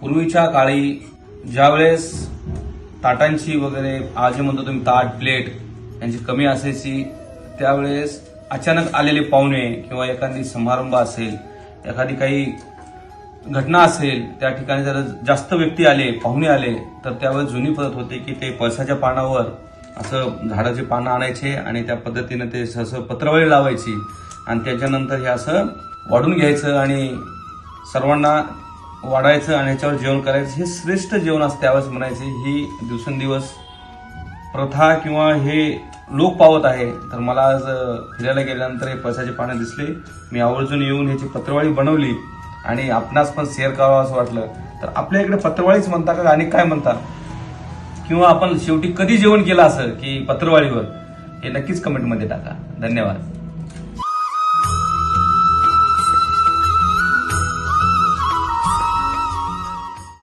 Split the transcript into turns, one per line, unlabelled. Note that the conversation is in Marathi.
पूर्वीच्या काळी ज्यावेळेस ताटांची वगैरे आज म्हणतो तुम्ही ताट प्लेट यांची कमी असायची त्यावेळेस अचानक आलेले पाहुणे किंवा एखादी समारंभ असेल एखादी काही घटना असेल त्या ठिकाणी जर जास्त व्यक्ती आले पाहुणे आले तर त्यावेळेस जुनी पद्धत होती की ते पळसाच्या पानावर असं झाडाची पानं आणायचे आणि त्या पद्धतीने ते सहसं पत्रवळी लावायची आणि त्याच्यानंतर हे असं वाढून घ्यायचं आणि सर्वांना वाढायचं आणि याच्यावर जेवण करायचं हे श्रेष्ठ जेवण असते त्यावेळेस म्हणायचे. ही दिवसेंदिवस प्रथा किंवा हे लोक पावत आहे. तर मला आज फिरायला गेल्यानंतर हे पळसाचे पानं दिसले. मी आवर्जून येऊन ह्याची पत्रवाळी बनवली आणि आपणास पण शेअर करावं असं वाटलं. तर आपल्या इकडे पत्रवाळीच म्हणता का आणि काय म्हणता? किंवा आपण शेवटी कधी जेवण केलं असं की पत्रवाळीवर? हे नक्कीच कमेंटमध्ये टाका. धन्यवाद.